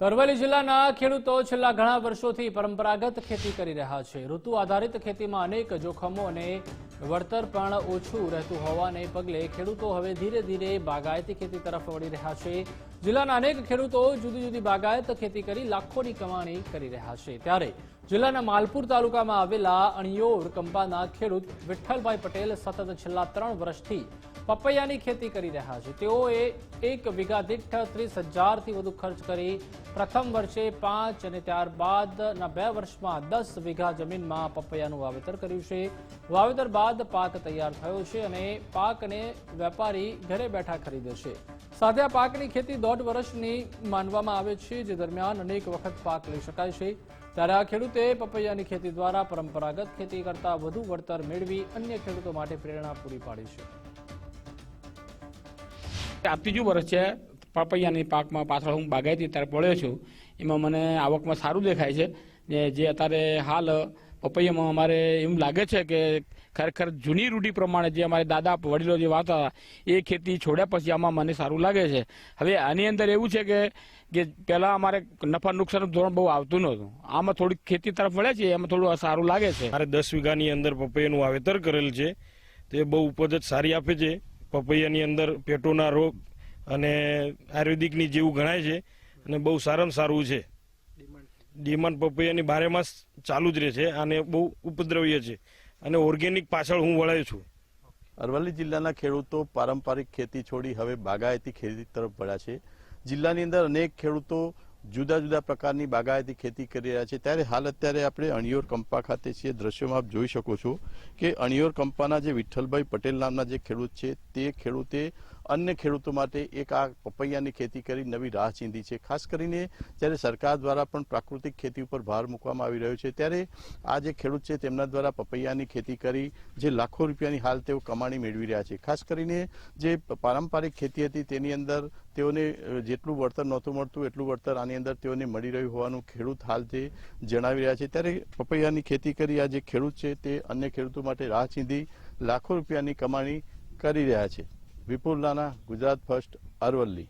અરવલ્લી જિલ્લાના ખેડૂતો છેલ્લા ઘણા વર્ષોથી પરંપરાગત ખેતી કરી રહ્યા છે. ઋતુ આધારિત ખેતીમાં અનેક જોખમો અને વળતર પણ ઓછું રહેતું હોવાને પગલે ખેડૂતો હવે ધીરે ધીરે બાગાયતી ખેતી તરફ વળી રહ્યા છે. જિલ્લાના અનેક ખેડૂતો જુદી જુદી બાગાયત ખેતી કરી લાખોની કમાણી કરી રહ્યા છે. ત્યારે જિલ્લાના માલપુર તાલુકામાં આવેલા અણિયોર કંપાના ખેડૂત વિઠ્ઠલભાઈ પટેલ સતત છેલ્લા ત્રણ વર્ષથી પપૈયાની ખેતી કરી રહ્યા છે. તેઓએ એક વીઘા દીઠ ત્રીસ હજારથી વધુ ખર્ચ કરી પ્રથમ વર્ષે પાંચ અને ત્યારબાદના બે વર્ષમાં દસ વીઘા જમીનમાં પપૈયાનું વાવેતર કર્યું છે. વાવેતર બાદ પાક તૈયાર થયો છે અને પાકને વેપારી ઘરે બેઠા ખરીદે છે. સાથે આ પાકની ખેતી દોઢ વર્ષની માનવામાં આવે છે, જે દરમિયાન અનેક વખત પાક લઈ શકાય છે. ત્યારે આ ખેડૂતે પપૈયાની ખેતી દ્વારા પરંપરાગત ખેતી કરતા વધુ વળતર મેળવી અન્ય ખેડૂતો માટે પ્રેરણા પૂરી પાડી છે. આ ત્રીજું વર્ષ છે. પપૈયાની પાકમાં પાછળ હું બાગાયતી તરફ પડ્યો છું. એમાં મને આવકમાં સારું દેખાય છે. ને જે અત્યારે હાલ પપૈયામાં અમારે એમ લાગે છે કે ખરેખર જૂની રૂઢી પ્રમાણે જે અમારે દાદા વડીલો જે વાત હતા, એ ખેતી છોડ્યા પછી આમાં મને સારું લાગે છે. હવે આની અંદર એવું છે કે કે પહેલાં અમારે નફા નુકસાનનું ધોરણ બહુ આવતું નહોતું. આમાં થોડીક ખેતી તરફ વળે છે એમાં થોડું સારું લાગે છે. મારે દસ વીઘાની અંદર પપૈયાનું વાવેતર કરેલ છે. તે બહુ ઉપજ સારી આપે છે. પપૈયાની અંદર પેટોના રોગ અને આયુર્વેદિકની જેવું ગણાય છે અને બહુ સારામાં સારું છે. ડિમાન્ડ પપૈયાની બારે માસ ચાલુ જ રહે છે અને બહુ ઉપદ્રવ્ય છે અને ઓર્ગેનિક પાછળ હું વળાયું છું. અરવલ્લી જિલ્લાના ખેડૂતો પારંપરિક ખેતી છોડી હવે બાગાયતી ખેતી તરફ વળ્યા છે. જિલ્લાની અંદર અનેક ખેડૂતો જુદા જુદા પ્રકારની બાગાયતી ખેતી કરી રહ્યા છે. ત્યારે હાલ અત્યારે આપણે અણિયોર કંપા ખાતે છીએ. દ્રશ્યમાં આપ જોઈ શકો છો કે અણિયોર કંપાના જે વિઠ્ઠલભાઈ પટેલ નામના જે ખેડૂત છે, તે ખેડૂતે અન્ય ખેડૂતો માટે એક આ પપૈયાની ખેતી કરી નવી રાહ ચીંધી છે. ખાસ કરીને જ્યારે સરકાર દ્વારા પણ પ્રાકૃતિક ખેતી ઉપર ભાર મૂકવામાં આવી રહ્યો છે, ત્યારે આ જે ખેડૂત છે તેમના દ્વારા પપૈયાની ખેતી કરી જે લાખો રૂપિયાની હાલ તેઓ કમાણી મેળવી રહ્યા છે. ખાસ કરીને જે પારંપરિક ખેતી હતી તેની અંદર તેઓને જેટલું વળતર નહોતું મળતું, એટલું વળતર આની અંદર તેઓને મળી રહ્યું હોવાનું ખેડૂત હાલ તે જણાવી રહ્યા છે. ત્યારે પપૈયાની ખેતી કરી આ જે ખેડૂત છે તે અન્ય ખેડૂતો માટે રાહ ચીંધી લાખો રૂપિયાની કમાણી કરી રહ્યા છે. વિપુલ રાણા ગુજરાત ફર્સ્ટ અરવલ્લી.